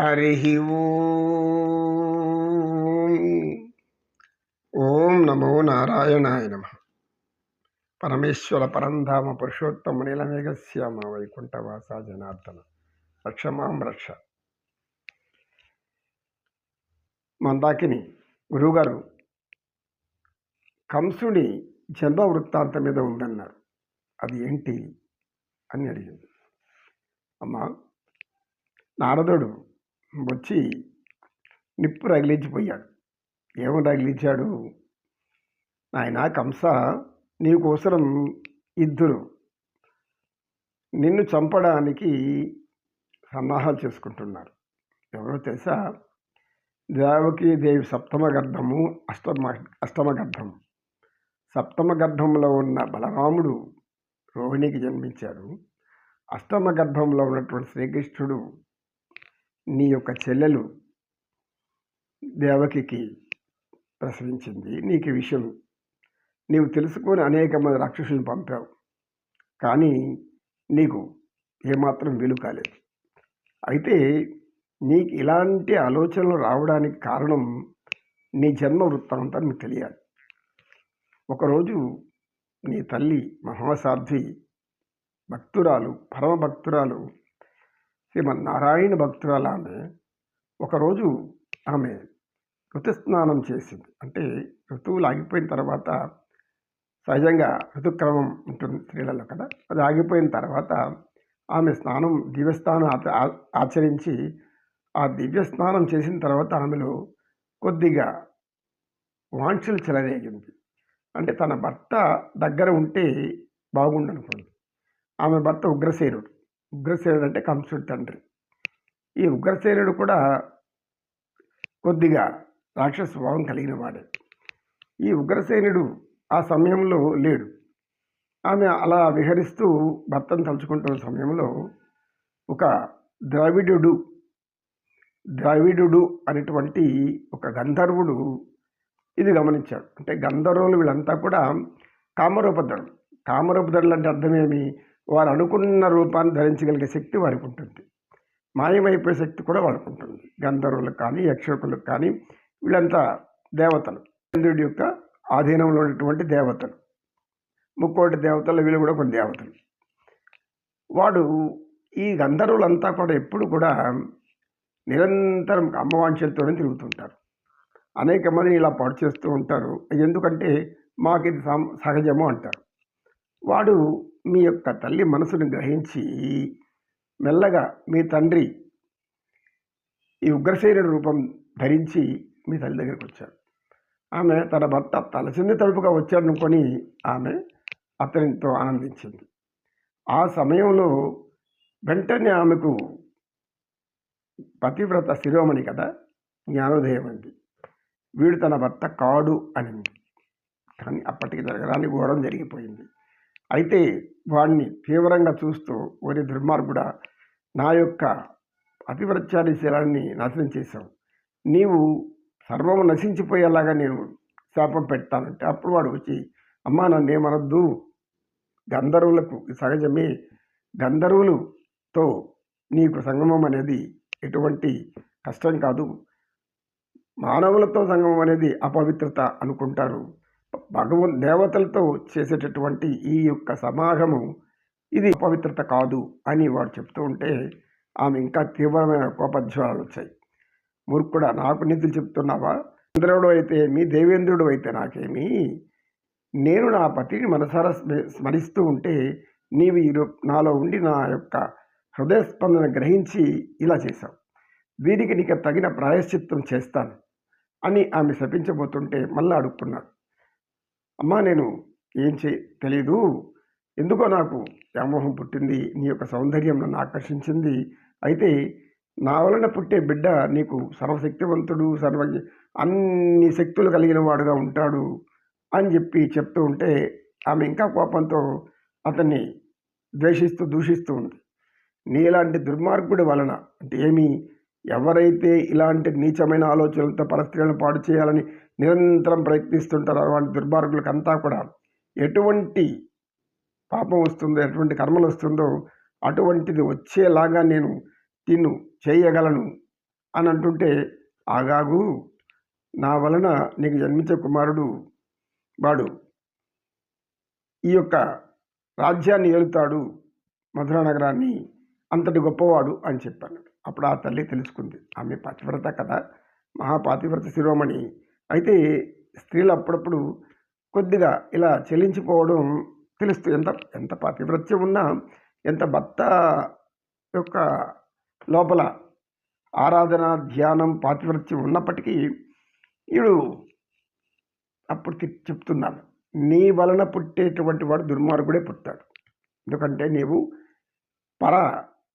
హరి ఓం. ఓం నమో నారాయణాయ నమ. పరమేశ్వర పరంధామ పురుషోత్తమ నీలమేఘశ్యామ వైకుంఠవాస జనార్దన. రక్షమాం రక్ష. మందాకిని గురువుగారు కంసుడి జన్మ వృత్తాంతం మీద ఉందన్నారు. అది ఏంటి అని అడిగింది. అమ్మా నారదుడు వచ్చి నిప్పు రగిలించిపోయాడు. ఏమని రగిలించాడు? ఆయన కంస నీకోసరం ఇద్దరు. నిన్ను చంపడానికి సన్నాహాలు చేసుకుంటున్నారు. ఎవరో తెలుసా? దేవకి దేవి సప్తమ గర్భము అష్టమ అష్టమ గర్భం సప్తమ గర్భంలో ఉన్న బలరాముడు రోహిణికి జన్మించాడు. అష్టమ గర్భంలో ఉన్నటువంటి శ్రీకృష్ణుడు నీ యొక్క చెల్లెలు దేవకికి ప్రసవించింది. నీకు ఈ విషయం నీవు తెలుసుకొని అనేక మంది రాక్షసులను పంపావు. కానీ నీకు ఏమాత్రం వీలు కాలేదు. అయితే నీకు ఇలాంటి ఆలోచనలు రావడానికి కారణం నీ జన్మ వృత్తాంతం నీకు తెలియాలి. ఒకరోజు నీ తల్లి మహాసాధ్వి భక్తురాలు పరమ భక్తురాలు శ్రీమన్నారాయణ భక్తురాలు ఆమె ఒకరోజు ఆమె ఋతుస్నానం చేసింది. అంటే ఋతువులు ఆగిపోయిన తర్వాత సహజంగా ఋతుక్రమం ఉంటుంది స్త్రీలలో కదా. అది ఆగిపోయిన తర్వాత ఆమె స్నానం దివ్యస్నానం ఆచరించి ఆ దివ్య స్నానం చేసిన తర్వాత ఆమెలో కొద్దిగా వాంఛలు చెలరేగింది. అంటే తన భర్త దగ్గర ఉంటే బాగుండనుకుంది ఆమె భర్త ఉగ్రసేనుడు. ఉగ్రసేనుడు అంటే కంసుడి తండ్రి. ఈ ఉగ్రసేనుడు కూడా కొద్దిగా రాక్షస స్వభావం కలిగిన వాడే ఈ ఉగ్రసేనుడు ఆ సమయంలో లేడు. ఆమె అలా విహరిస్తూ భర్తను తలుచుకుంటున్న సమయంలో ఒక ద్రావిడుడు ద్రావిడుడు అనేటువంటి ఒక గంధర్వుడు ఇది గమనించాడు. అంటే గంధర్వులు వీళ్ళంతా కూడా కామరూపధరులు కామరూపధరులు అంటే అర్థమేమి వారు అనుకున్న రూపాన్ని ధరించగలిగే శక్తి వారికి ఉంటుంది. మాయమైపోయే శక్తి కూడా వాళ్ళకు ఉంటుంది. గంధర్వులకు కానీ యక్షకులకు కానీ వీళ్ళంతా దేవతలు. చంద్రుడి యొక్క ఆధీనంలో ఉన్నటువంటి దేవతలు. ముక్కోటి దేవతలు వీళ్ళు కూడా కొన్ని దేవతలు. వాడు ఈ గంధర్వులంతా కూడా ఎప్పుడు కూడా నిరంతరం అమ్మవాంఛలతోనే తిరుగుతుంటారు. అనేక మందిని ఇలా పాడు చేస్తూ ఉంటారు. ఎందుకంటే మాకు ఇది సహజము అంటారు. వాడు మీ యొక్క తల్లి మనసును గ్రహించి మెల్లగా మీ తండ్రి ఈ ఉగ్రసేనుడి రూపం ధరించి మీ తల్లి దగ్గరికి వచ్చాడు. ఆమె తన భర్త తలసింది తలుపుగా వచ్చాడనుకొని ఆమె అతనితో ఆనందించింది. ఆ సమయంలో వెంటనే ఆమెకు పతివ్రత శిరోమణి కదా జ్ఞానోదయం అంది. వీడు తన భర్త కాడు అనింది. కానీ అప్పటికి జరగరాని ఘోరం జరిగిపోయింది. అయితే వాడిని తీవ్రంగా చూస్తూ ఓరి దుర్మార్గుడా నా యొక్క అతివ్రత్యాది శీలాన్ని నాశనం చేశావు. నీవు సర్వము నశించిపోయేలాగా నేను శాపం పెడతానంటే అప్పుడు వాడు వచ్చి అమ్మా నన్ను ఏమనొద్దు? గంధర్వులకు సహజమే. గంధర్వులతో నీకు సంగమం అనేది ఎటువంటి కష్టం కాదు. మానవులతో సంగమం అనేది అపవిత్రత అనుకుంటారు. భగవన్ దేవతలతో చేసేటటువంటి ఈ యొక్క సమాగము ఇది అపవిత్రత కాదు అని వాడు చెప్తూ ఉంటే ఆమె ఇంకా తీవ్రమైన కోపజ్వాలు వచ్చాయి. మూర్ఖుడా నాకు నిధులు చెప్తున్నావా? ఇంద్రుడు అయితే మీ దేవేంద్రుడు అయితే నాకేమి? నేను నా పతిని మనసారా స్మ- స్మరిస్తూ ఉంటే నీవు ఈ నాలో ఉండి నా యొక్క హృదయ స్పందన గ్రహించి ఇలా చేశావు. దీనికి నీకు తగిన ప్రాయశ్చిత్తం చేస్తాను అని ఆమె శపించబోతుంటే మళ్ళా అడుక్కున్నాడు. అమ్మా నేను ఏం చే తెలీదు. ఎందుకో నాకు వ్యామోహం పుట్టింది నీ యొక్క సౌందర్యం నన్ను ఆకర్షించింది. అయితే నా వలన పుట్టే బిడ్డ నీకు సర్వశక్తివంతుడు సర్వ అన్ని శక్తులు కలిగిన వాడుగా ఉంటాడు అని చెప్పి చెప్తూ ఉంటే ఆమె ఇంకా కోపంతో అతన్ని ద్వేషిస్తూ దూషిస్తూ ఉంది. నీలాంటి దుర్మార్గుడి వలన అంటే ఏమి? ఎవరైతే ఇలాంటి నీచమైన ఆలోచనలతో పరిస్థితులను పాడు చేయాలని నిరంతరం ప్రయత్నిస్తుంటారో అలాంటి దుర్మార్గులకంతా కూడా ఎటువంటి పాపం వస్తుందో ఎటువంటి కర్మలు వస్తుందో అటువంటిది వచ్చేలాగా నేను తిన్ను చేయగలను అని అంటుంటే ఆగాగు నా వలన నీకు జన్మించే కుమారుడు వాడు. ఈ యొక్క రాజ్యాన్ని ఏలుతాడు మధురా నగరాన్ని అంతటి గొప్పవాడు అని చెప్పాను. అప్పుడు ఆ తల్లి తెలుసుకుంది. ఆమె పతివ్రత కదా! మహాపాతివ్రత శిరోమణి. అయితే స్త్రీలు అప్పుడప్పుడు కొద్దిగా ఇలా చెల్లించిపోవడం తెలుస్తుంది ఎంత ఎంత పాతివ్రత్యం ఉన్నా ఎంత భర్త యొక్క లోపల ఆరాధన ధ్యానం పాతివ్రత్యం ఉన్నప్పటికీ వీడు అప్పుడు తి- చెప్తున్నాను నీ వలన పుట్టేటువంటి వాడు దుర్మార్గుడే పుట్టాడు. ఎందుకంటే నీవు పర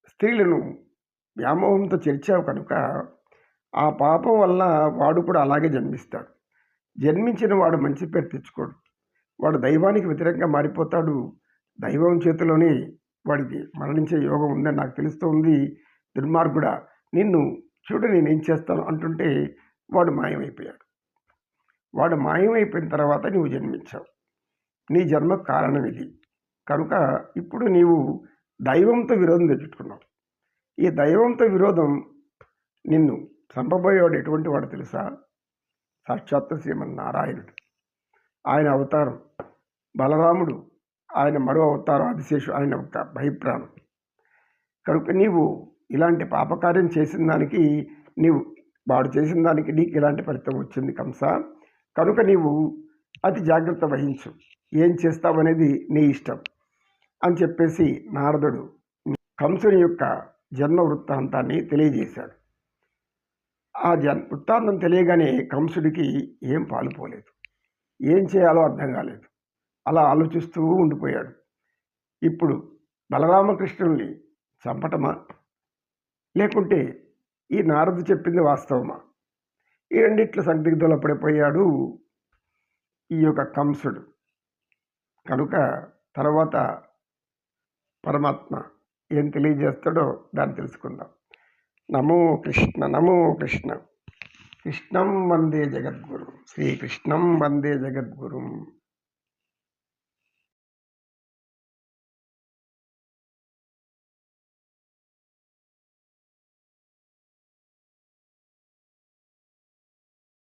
స్త్రీలను వ్యామోహంతో చేర్చావు కనుక ఆ పాపం వల్ల వాడు కూడా అలాగే జన్మిస్తాడు. జన్మించిన వాడు మంచి పేరు తెచ్చుకోడు. వాడు దైవానికి వ్యతిరేకంగా మారిపోతాడు. దైవం చేతిలోనే వాడికి మరణించే యోగం ఉందని నాకు తెలుస్తూ ఉంది దుర్మార్గుడా నిన్ను చూడు నేనేం చేస్తాను అంటుంటే వాడు మాయమైపోయాడు. వాడు మాయమైపోయిన తర్వాత నువ్వు జన్మించావు. నీ జన్మ కారణం ఇది. కనుక ఇప్పుడు నీవు దైవంతో విరోధం తెచ్చుకున్నావు. ఈ దైవంతో విరోధం నిన్ను చంపబోయేవాడు ఎటువంటి వాడు తెలుసా? సాక్షాత్తు శ్రీమన్నారాయణుడు ఆయన అవతారం బలరాముడు ఆయన మరో అవతారం ఆదిశేషు ఆయన ఒక భయప్రాణం కనుక నీవు ఇలాంటి పాపకార్యం చేసిన దానికి నీవు వాడు చేసిన దానికి నీకు ఇలాంటి ఫలితం వచ్చింది కంస? కనుక నీవు అతి జాగ్రత్త వహించు. ఏం చేస్తావనేది నీ ఇష్టం అని చెప్పేసి నారదుడు కంసుని యొక్క జన్మ వృత్తాంతాన్ని తెలియజేశాడు. ఆ జన్ వృత్తాంతం తెలియగానే కంసుడికి ఏం పాలుపోలేదు ఏం చేయాలో అర్థం కాలేదు. అలా ఆలోచిస్తూ ఉండిపోయాడు. ఇప్పుడు బలరామకృష్ణుల్ని చంపటమా? లేకుంటే ఈ నారదు చెప్పింది వాస్తవమా? ఈ రెండిట్ల సందిగ్ధంలో పడిపోయాడు ఈ యొక్క కంసుడు. కనుక తర్వాత పరమాత్మ ఏం తెలియజేస్తాడో దాన్ని తెలుసుకుందాం. నమో కృష్ణ నమో కృష్ణ. కృష్ణం వందే జగద్గురు. శ్రీకృష్ణం వందే జగద్గురు.